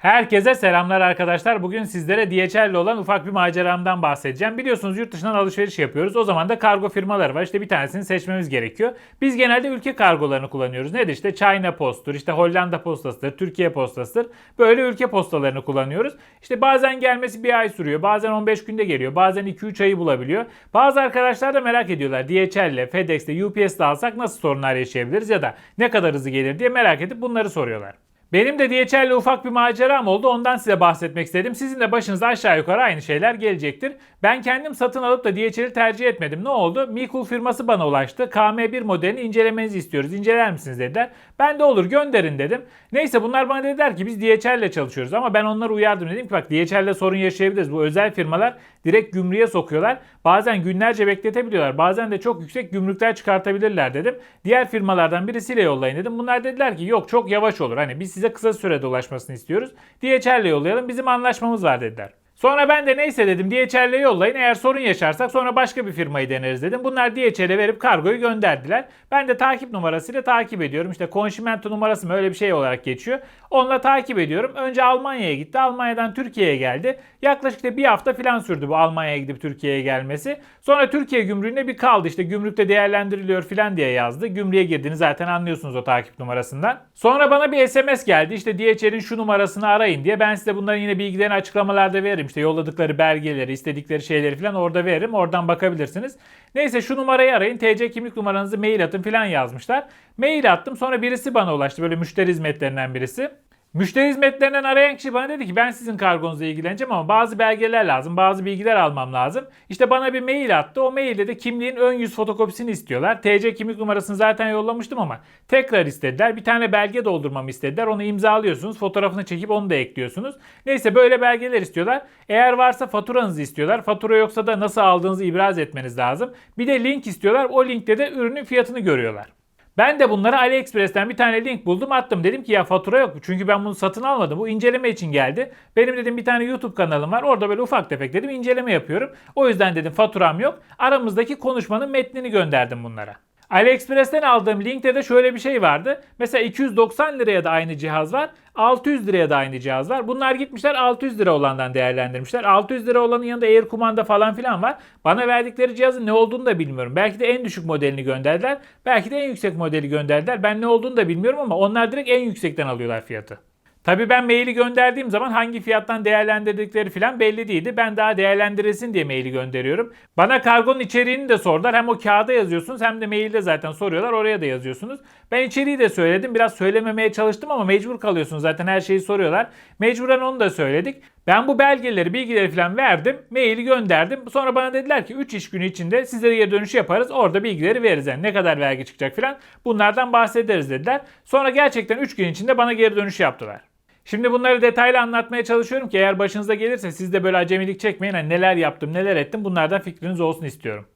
Herkese selamlar arkadaşlar. Bugün sizlere DHL ile olan ufak bir maceramdan bahsedeceğim. Biliyorsunuz yurt dışından alışveriş yapıyoruz. O zaman da kargo firmaları var. İşte bir tanesini seçmemiz gerekiyor. Biz genelde ülke kargolarını kullanıyoruz. Nedir? İşte China Post'tur, işte Hollanda Postası'dır, Türkiye Postası'dır. Böyle ülke postalarını kullanıyoruz. İşte bazen gelmesi bir ay sürüyor. Bazen 15 günde geliyor. Bazen 2-3 ayı bulabiliyor. Bazı arkadaşlar da merak ediyorlar. DHL ile, FedEx ile, UPS ile alsak nasıl sorunlar yaşayabiliriz ya da ne kadar hızlı gelir diye merak edip bunları soruyorlar. Benim de DHL ile ufak bir maceram oldu. Ondan size bahsetmek istedim. Sizin de başınıza aşağı yukarı aynı şeyler gelecektir. Ben kendim satın alıp da DHL'i tercih etmedim. Ne oldu? Mikul firması bana ulaştı. KM1 modelini incelemenizi istiyoruz. İnceler misiniz dediler. Ben de olur gönderin dedim. Neyse bunlar bana dediler ki biz DHL ile çalışıyoruz. Ama ben onları uyardım. Dedim ki bak DHL ile sorun yaşayabiliriz. Bu özel firmalar direkt gümrüğe sokuyorlar. Bazen günlerce bekletebiliyorlar. Bazen de çok yüksek gümrükler çıkartabilirler dedim. Diğer firmalardan birisiyle yollayın dedim. Bunlar dediler ki yok çok yavaş olur. Hani biz size kısa sürede ulaşmasını istiyoruz. DHL ile yollayalım. Bizim anlaşmamız var dediler. Sonra ben de neyse dedim DHL'e yollayın. Eğer sorun yaşarsak sonra başka bir firmayı deneriz dedim. Bunlar DHL'e verip kargoyu gönderdiler. Ben de takip numarasıyla takip ediyorum. İşte konşimento numarası mı öyle bir şey olarak geçiyor. Onunla takip ediyorum. Önce Almanya'ya gitti. Almanya'dan Türkiye'ye geldi. Yaklaşık da bir hafta falan sürdü bu Almanya'ya gidip Türkiye'ye gelmesi. Sonra Türkiye gümrüğünde bir kaldı. İşte gümrükte değerlendiriliyor falan diye yazdı. Gümrüğe girdiğini zaten anlıyorsunuz o takip numarasından. Sonra bana bir SMS geldi. İşte DHL'in şu numarasını arayın diye. Ben size bunların yine bilgilerini açıklamalarda veririm. İşte yolladıkları belgeleri, istedikleri şeyleri falan orada veririm. Oradan bakabilirsiniz. Neyse şu numarayı arayın. TC kimlik numaranızı mail atın falan yazmışlar. Mail attım. Sonra birisi bana ulaştı. Böyle müşteri hizmetlerinden birisi. Müşteri hizmetlerinden arayan kişi bana dedi ki ben sizin kargonuzla ilgileneceğim ama bazı belgeler lazım, bazı bilgiler almam lazım. İşte bana bir mail attı. O mailde de kimliğin ön yüz fotokopisini istiyorlar. TC kimlik numarasını zaten yollamıştım ama tekrar istediler. Bir tane belge doldurmamı istediler. Onu imzalıyorsunuz. Fotoğrafını çekip onu da ekliyorsunuz. Neyse böyle belgeler istiyorlar. Eğer varsa faturanızı istiyorlar. Fatura yoksa da nasıl aldığınızı ibraz etmeniz lazım. Bir de link istiyorlar. O linkte de ürünün fiyatını görüyorlar. Ben de bunları AliExpress'ten bir tane link buldum attım. Dedim ki ya fatura yok. Çünkü ben bunu satın almadım. Bu inceleme için geldi. Benim dedim bir tane YouTube kanalım var. Orada böyle ufak tefek dedim inceleme yapıyorum. O yüzden dedim faturam yok. Aramızdaki konuşmanın metnini gönderdim bunlara. AliExpress'ten aldığım linkte de şöyle bir şey vardı. Mesela 290 liraya da aynı cihaz var. 600 liraya da aynı cihaz var. Bunlar gitmişler 600 lira olandan değerlendirmişler. 600 lira olanın yanında Air kumanda falan filan var. Bana verdikleri cihazın ne olduğunu da bilmiyorum. Belki de en düşük modelini gönderdiler. Belki de en yüksek modeli gönderdiler. Ben ne olduğunu da bilmiyorum ama onlar direkt en yüksekten alıyorlar fiyatı. Tabii ben maili gönderdiğim zaman hangi fiyattan değerlendirdikleri falan belli değildi. Ben daha değerlendirilsin diye maili gönderiyorum. Bana kargonun içeriğini de sordular. Hem o kağıda yazıyorsunuz hem de mailde zaten soruyorlar. Oraya da yazıyorsunuz. Ben içeriği de söyledim. Biraz söylememeye çalıştım ama mecbur kalıyorsunuz. Zaten her şeyi soruyorlar. Mecburen onu da söyledik. Ben bu belgeleri, bilgileri falan verdim. Maili gönderdim. Sonra bana dediler ki 3 iş günü içinde size geri dönüş yaparız. Orada bilgileri veririz. Yani ne kadar vergi çıkacak falan. Bunlardan bahsederiz dediler. Sonra gerçekten 3 gün içinde bana geri dönüş yaptılar. Şimdi bunları detaylı anlatmaya çalışıyorum ki eğer başınıza gelirse siz de böyle acemilik çekmeyin. Hani neler yaptım, neler ettim bunlardan fikriniz olsun istiyorum.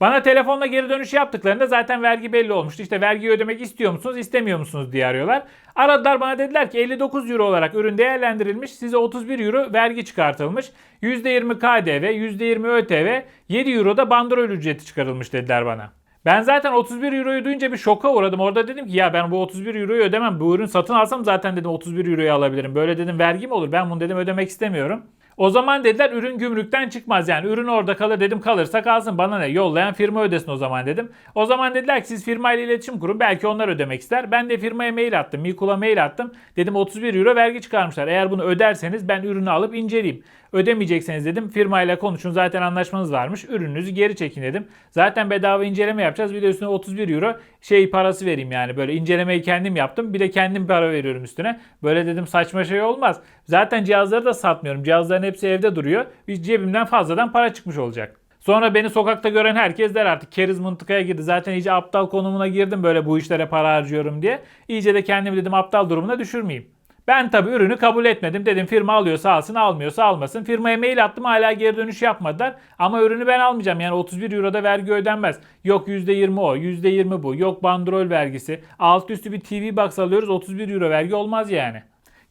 Bana telefonla geri dönüş yaptıklarında zaten vergi belli olmuştu. İşte vergiyi ödemek istiyor musunuz, istemiyor musunuz diye arıyorlar. Aradılar bana dediler ki 59 euro olarak ürün değerlendirilmiş. Size 31 euro vergi çıkartılmış. %20 KDV, %20 ÖTV, 7 euro da bandrol ücreti çıkarılmış dediler bana. Ben zaten 31 euroyu duyunca bir şoka uğradım. Orada dedim ki ya ben bu 31 euroyu ödemem. Bu ürün satın alsam zaten dedim 31 euroyu alabilirim. Böyle dedim vergi mi olur? Ben bunu dedim ödemek istemiyorum. O zaman dediler ürün gümrükten çıkmaz yani. Ürün orada kalır dedim kalırsa kalsın. Bana ne? Yollayan firma ödesin o zaman dedim. O zaman dediler ki siz firmayla iletişim kurun. Belki onlar ödemek ister. Ben de firmaya mail attım. Mikul'a mail attım. Dedim 31 euro vergi çıkarmışlar. Eğer bunu öderseniz ben ürünü alıp inceleyeyim. Ödemeyecekseniz dedim. Firmayla konuşun. Zaten anlaşmanız varmış. Ürününüzü geri çekin dedim. Zaten bedava inceleme yapacağız. Bir de üstüne 31 euro şey parası vereyim yani. Böyle incelemeyi kendim yaptım. Bir de kendim para veriyorum üstüne. Böyle dedim saçma şey olmaz. Zaten cihazları da satmıyorum. Cihazların hepsi evde duruyor. Cebimden fazladan para çıkmış olacak. Sonra beni sokakta gören herkes der artık keriz mıntıkaya girdi. Zaten iyice aptal konumuna girdim böyle bu işlere para harcıyorum diye. İyice de kendimi dedim aptal durumuna düşürmeyeyim. Ben tabi ürünü kabul etmedim. Dedim firma alıyorsa alsın almıyorsa almasın. Firmaya mail attım hala geri dönüş yapmadılar. Ama ürünü ben almayacağım. Yani 31 Euro'da vergi ödenmez. Yok %20 o %20 bu. Yok bandrol vergisi. Alt üstü bir TV box alıyoruz 31 Euro vergi olmaz yani.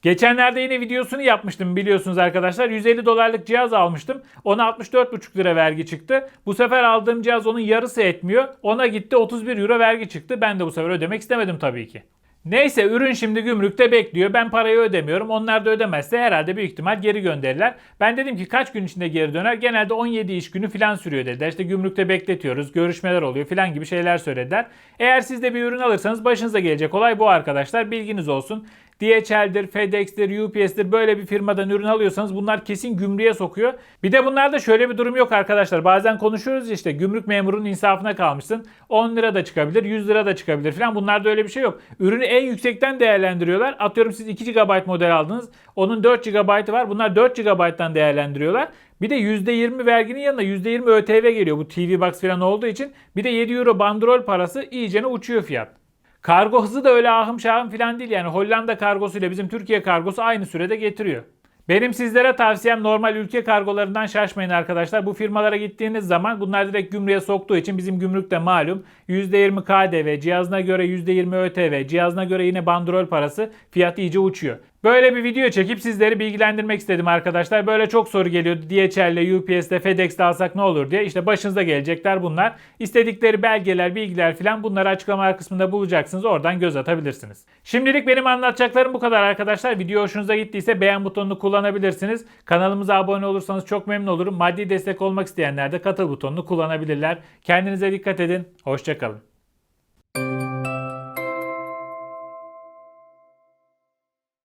Geçenlerde yine videosunu yapmıştım biliyorsunuz arkadaşlar. 150 dolarlık cihaz almıştım. Ona 64,5 lira vergi çıktı. Bu sefer aldığım cihaz onun yarısı etmiyor. Ona gitti 31 euro vergi çıktı. Ben de bu sefer ödemek istemedim tabii ki. Neyse ürün şimdi gümrükte bekliyor. Ben parayı ödemiyorum. Onlar da ödemezse herhalde büyük ihtimal geri gönderirler. Ben dedim ki kaç gün içinde geri döner? Genelde 17 iş günü falan sürüyor dediler. İşte gümrükte bekletiyoruz. Görüşmeler oluyor falan gibi şeyler söylediler. Eğer siz de bir ürün alırsanız başınıza gelecek olay bu arkadaşlar. Bilginiz olsun. DHL'dir, FedEx'tir, UPS'tir böyle bir firmadan ürün alıyorsanız bunlar kesin gümrüğe sokuyor. Bir de bunlarda şöyle bir durum yok arkadaşlar. Bazen konuşuyoruz işte gümrük memurunun insafına kalmışsın. 10 lira da çıkabilir, 100 lira da çıkabilir falan. Bunlarda öyle bir şey yok. Ürünü en yüksekten değerlendiriyorlar. Atıyorum siz 2 GB model aldınız. Onun 4 GB'ı var. Bunlar 4 GB'dan değerlendiriyorlar. Bir de %20 verginin yanında %20 ÖTV geliyor bu TV Box falan olduğu için. Bir de 7 euro bandrol parası iyicene uçuyor fiyat. Kargo hızı da öyle ahım şahım falan değil yani Hollanda kargosu ile bizim Türkiye kargosu aynı sürede getiriyor. Benim sizlere tavsiyem normal ülke kargolarından şaşmayın arkadaşlar. Bu firmalara gittiğiniz zaman bunlar direkt gümrüğe soktuğu için bizim gümrükte malum %20 KDV, cihazına göre %20 ÖTV, cihazına göre yine bandrol parası fiyat iyice uçuyor. Böyle bir video çekip sizleri bilgilendirmek istedim arkadaşlar. Böyle çok soru geliyordu. DHL'le, UPS'le, FedEx'te alsak ne olur diye. İşte başınıza gelecekler bunlar. İstedikleri belgeler, bilgiler filan bunları açıklama kısmında bulacaksınız. Oradan göz atabilirsiniz. Şimdilik benim anlatacaklarım bu kadar arkadaşlar. Video hoşunuza gittiyse beğen butonunu kullanabilirsiniz. Kanalımıza abone olursanız çok memnun olurum. Maddi destek olmak isteyenler de katıl butonunu kullanabilirler. Kendinize dikkat edin. Hoşçakalın.